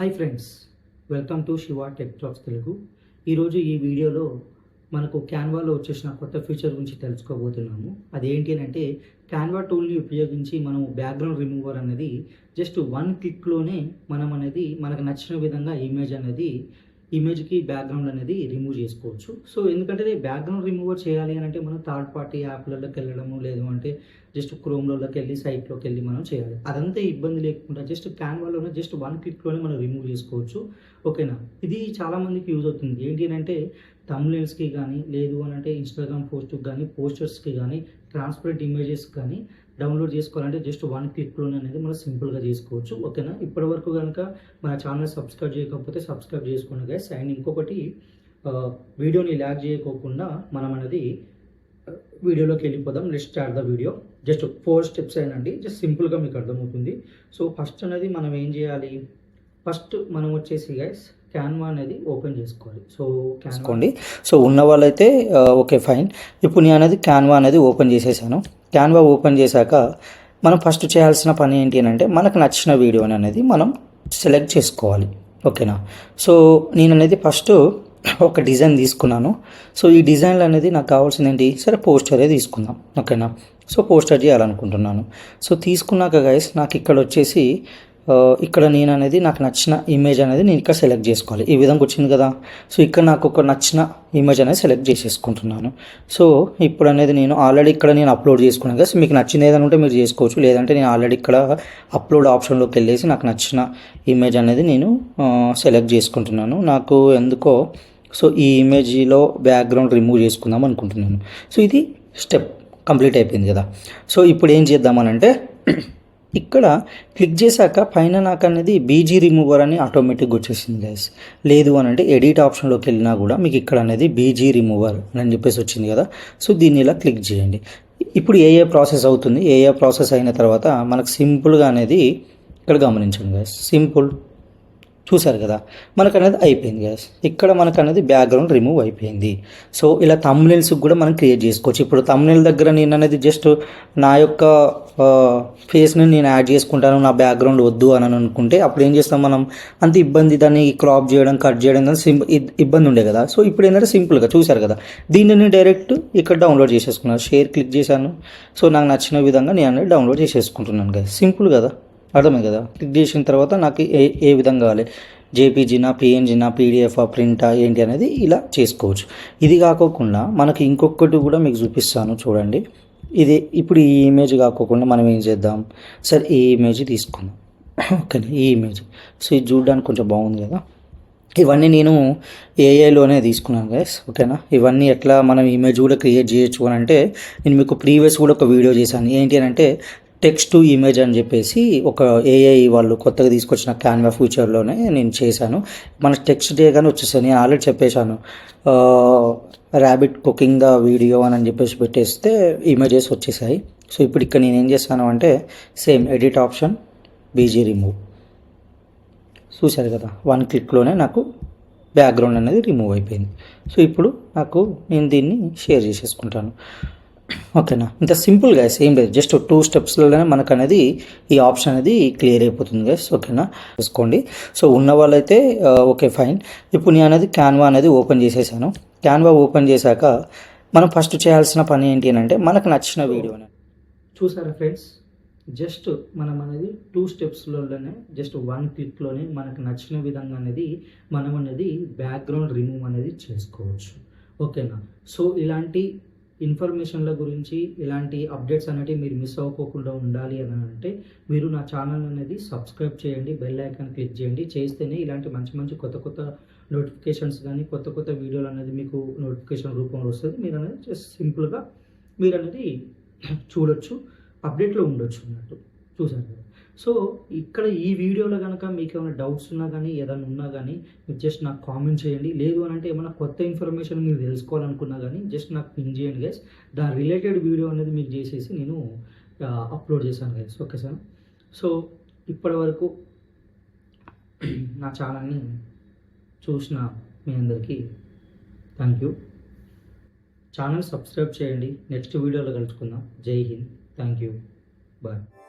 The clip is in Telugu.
Hi friends welcome to Shiva tech talks Telugu ఈరోజు ఈ వీడియోలో మనకు క్యాన్వాలో వచ్చేసిన కొత్త ఫీచర్ గురించి తెలుసుకోబోతున్నాము. అదేంటి అని అంటే క్యాన్వా టూల్ని ఉపయోగించి మనం బ్యాక్గ్రౌండ్ రిమూవర్ అనేది జస్ట్ వన్ క్లిక్లోనే మనం అనేది మనకు నచ్చిన విధంగా ఇమేజ్ అనేది ఇమేజ్కి బ్యాక్గ్రౌండ్ అనేది రిమూవ్ చేసుకోవచ్చు. సో ఎందుకంటే బ్యాక్గ్రౌండ్ రిమూవర్ చేయాలి అని అంటే మనం థర్డ్ పార్టీ యాప్లలోకి వెళ్ళడము లేదు అంటే జస్ట్ క్రోమ్లోకి వెళ్ళి సైట్లోకి వెళ్ళి మనం చేయాలి. అదంతా ఇబ్బంది లేకుండా జస్ట్ క్యాన్వాలోనే జస్ట్ వన్ క్లిక్లోనే మనం రిమూవ్ చేసుకోవచ్చు. ఓకేనా ఇది చాలామందికి యూజ్ అవుతుంది. ఏంటి అని అంటే తమ్లెన్స్కి కానీ లేదు అని అంటే ఇన్స్టాగ్రామ్ పోస్ట్కి కానీ పోస్టర్స్కి కానీ ట్రాన్స్పరెంట్ ఇమేజెస్ కానీ డౌన్లోడ్ చేసుకోవాలంటే జస్ట్ వన్ క్లిక్లోనే అనేది మనం సింపుల్గా చేసుకోవచ్చు. ఓకేనా? ఇప్పటి వరకు కనుక మన ఛానల్ సబ్స్క్రైబ్ చేయకపోతే సబ్స్క్రైబ్ చేసుకోండి గైస్ అండ్ ఇంకొకటి వీడియోని ల్యాగ్ చేయకోకుండా మనం అనేది వీడియోలోకి వెళ్ళిపోదాం. Let start the video just four steps అయినండి. Just సింపుల్గా మీకు అర్థమవుతుంది. సో ఫస్ట్ అనేది మనం ఏం చేయాలి? ఫస్ట్ మనం వచ్చేసి గైస్ క్యాన్వా అనేది ఓపెన్ చేసుకోవాలి. సో చేసుకోండి. సో ఉన్న వాళ్ళైతే ఓకే ఫైన్ ఇప్పుడు నేను అనేది క్యాన్వా అనేది ఓపెన్ చేసేసాను. క్యాన్వా ఓపెన్ చేశాక మనం ఫస్ట్ చేయాల్సిన పని ఏంటి అని అంటే మనకు నచ్చిన వీడియో అనేది మనం సెలెక్ట్ చేసుకోవాలి. ఓకేనా సో నేను అనేది ఫస్ట్ ఒక డిజైన్ తీసుకున్నాను. సో ఈ డిజైన్లు అనేది నాకు కావాల్సింది ఏంటి? సరే పోస్టరే తీసుకుందాం. ఓకేనా సో పోస్టర్ చేయాలనుకుంటున్నాను. సో తీసుకున్నాక గైస్ నాకు ఇక్కడ వచ్చేసి ఇక్కడ నేను అనేది నాకు నచ్చిన ఇమేజ్ అనేది నేను ఇక్కడ సెలెక్ట్ చేసుకోవాలి. ఈ విధంగా వచ్చింది కదా. సో ఇక్కడ నాకు ఒక నచ్చిన ఇమేజ్ అనేది సెలెక్ట్ చేసేసుకుంటున్నాను. సో ఇప్పుడు అనేది నేను ఆల్రెడీ ఇక్కడ నేను అప్లోడ్ చేసుకున్నాను కదా. సో మీకు నచ్చింది ఏదైనా ఉంటే మీరు చేసుకోవచ్చు. లేదంటే నేను ఆల్రెడీ ఇక్కడ అప్లోడ్ ఆప్షన్లోకి వెళ్ళేసి నాకు నచ్చిన ఇమేజ్ అనేది నేను సెలెక్ట్ చేసుకుంటున్నాను. నాకు ఎందుకో సో ఈ ఇమేజ్లో బ్యాక్గ్రౌండ్ రిమూవ్ చేసుకుందాం అనుకుంటున్నాను. సో ఇది స్టెప్ కంప్లీట్ అయిపోయింది కదా. సో ఇప్పుడు ఏం చేద్దామనంటే ఇక్కడ క్లిక్ చేశాక పైన నాకు అనేది బీజీ రిమూవర్ అని ఆటోమేటిక్గా వచ్చేసింది గైస్ లేదు అని అంటే ఎడిట్ ఆప్షన్లోకి వెళ్ళినా కూడా మీకు ఇక్కడ అనేది బీజీ రిమూవర్ అని చెప్పేసి వచ్చింది కదా. సో దీన్ని ఇలా క్లిక్ చేయండి. ఇప్పుడు ఏ ఏ ప్రాసెస్ అవుతుంది. ఏ ఏ ప్రాసెస్ అయిన తర్వాత మనకు సింపుల్గా అనేది ఇక్కడ గమనించండి గైస్ సింపుల్ చూసారు కదా? మనకు అనేది అయిపోయింది గ్యాస్ ఇక్కడ మనకు అనేది బ్యాక్గ్రౌండ్ రిమూవ్ అయిపోయింది. సో ఇలా తమ్నెల్స్ కూడా మనం క్రియేట్ చేసుకోవచ్చు. ఇప్పుడు తమ్నెల్ దగ్గర నేను అనేది జస్ట్ నా యొక్క ఫేస్ని నేను యాడ్ చేసుకుంటాను నా బ్యాక్గ్రౌండ్ వద్దు అని అనుకుంటే అప్పుడు ఏం చేస్తాం మనం? అంత ఇబ్బంది దాన్ని క్రాప్ చేయడం కట్ చేయడం కానీ సింపుల్ ఇబ్బంది ఉండే కదా. సో ఇప్పుడు ఏంటంటే సింపుల్గా చూశారు కదా. దీన్ని డైరెక్ట్ ఇక్కడ డౌన్లోడ్ చేసేసుకున్నాను. షేర్ క్లిక్ చేశాను. సో నాకు నచ్చిన విధంగా నేను డౌన్లోడ్ చేసేసుకుంటున్నాను కదా. సింపుల్ కదా. అర్థమే కదా? క్లిక్ చేసిన తర్వాత నాకు ఏ ఏ విధంగా కావాలి? జేపీజీనా పిఎన్జీనా పీడిఎఫ్ ప్రింటా ఏంటి అనేది ఇలా చేసుకోవచ్చు. ఇది కాకోకుండా మనకి ఇంకొకటి కూడా మీకు చూపిస్తాను చూడండి. ఇది ఇప్పుడు ఈ ఇమేజ్ కాకోకుండా మనం ఏం చేద్దాం? సరే ఈ ఇమేజ్ తీసుకుందాం. ఓకే ఈ ఇమేజ్ సో ఇది చూడడానికి కొంచెం బాగుంది కదా? ఇవన్నీ నేను ఏఐలోనే తీసుకున్నాను గైస్ ఓకేనా? ఇవన్నీ ఎట్లా మనం ఇమేజ్ కూడా క్రియేట్ చేయొచ్చు అని అంటే నేను మీకు ప్రీవియస్ కూడా ఒక వీడియో చేశాను. ఏంటి అని అంటే టెక్స్ట్ టు ఇమేజ్ అని చెప్పేసి ఒక ఏఐ వాళ్ళు కొత్తగా తీసుకొచ్చిన క్యాన్వా ఫ్యూచర్లోనే నేను చేశాను. మన టెక్స్ట్ డే కానీ వచ్చేసాను నేను ఆల్రెడీ చెప్పేశాను. ర్యాబిట్ కుకింగ్ ద వీడియో అని చెప్పేసి పెట్టేస్తే ఇమేజెస్ వచ్చేసాయి. సో ఇప్పుడు ఇక్కడ నేను ఏం చేస్తాను అంటే same edit option BG remove చూశారు కదా? వన్ క్లిక్లోనే నాకు బ్యాక్గ్రౌండ్ అనేది రిమూవ్ అయిపోయింది. సో ఇప్పుడు నాకు నేను దీన్ని షేర్ చేసేసుకుంటాను. ఓకేనా? ఇంత సింపుల్ గైస్ ఏం లేదు. జస్ట్ టూ స్టెప్స్లోనే మనకు అనేది ఈ ఆప్షన్ అనేది క్లియర్ అయిపోతుంది గైస్ ఓకేనా? చూసుకోండి. సో ఉన్న వాళ్ళైతే ఓకే ఫైన్ ఇప్పుడు నేను అనేది క్యాన్వా అనేది ఓపెన్ చేసేసాను. క్యాన్వా ఓపెన్ చేశాక మనం ఫస్ట్ చేయాల్సిన పని ఏంటి అని అంటే మనకు నచ్చిన వీడియోని చూసారా ఫ్రెండ్స్ జస్ట్ మనం అనేది టూ స్టెప్స్లోనే జస్ట్ వన్ క్లిక్లోనే మనకు నచ్చిన విధంగా అనేది మనం అనేది బ్యాక్గ్రౌండ్ రిమూవ్ అనేది చేసుకోవచ్చు. ఓకేనా? సో ఇలాంటి ఇన్ఫర్మేషన్ల గురించి ఇలాంటి అప్డేట్స్ అనేవి మీరు మిస్ అవ్వకోకుండా ఉండాలి అని అంటే మీరు నా ఛానల్ అనేది సబ్స్క్రైబ్ చేయండి బెల్ ఐకాన్ క్లిక్ చేయండి. చేస్తేనే ఇలాంటి మంచి మంచి కొత్త కొత్త నోటిఫికేషన్స్ కానీ కొత్త కొత్త వీడియోలు అనేది మీకు నోటిఫికేషన్ రూపంలో వస్తుంది. మీరు అనేది జస్ట్ సింపుల్గా మీరు అనేది చూడొచ్చు అప్డేట్లో ఉండొచ్చు అన్నట్టు. చూసారు కదా? సో ఇక్కడ ఈ వీడియోలో కనుక మీకు ఏమైనా డౌట్స్ ఉన్నా కానీ ఏదైనా ఉన్నా కానీ మీరు జస్ట్ నాకు కామెంట్ చేయండి. లేదు అని అంటే ఏమైనా కొత్త ఇన్ఫర్మేషన్ మీరు తెలుసుకోవాలనుకున్నా కానీ జస్ట్ నాకు పిన్ చేయండి గైస్ దాని రిలేటెడ్ వీడియో అనేది మీకు చేసేసి నేను అప్లోడ్ చేశాను గైస్ ఓకే సార్ సో ఇప్పటి వరకు నా ఛానల్ని చూసిన మీ అందరికీ థ్యాంక్ యూ ఛానల్ సబ్స్క్రైబ్ చేయండి. నెక్స్ట్ వీడియోలో కలుసుకుందాం. జై హింద్. Thank you bye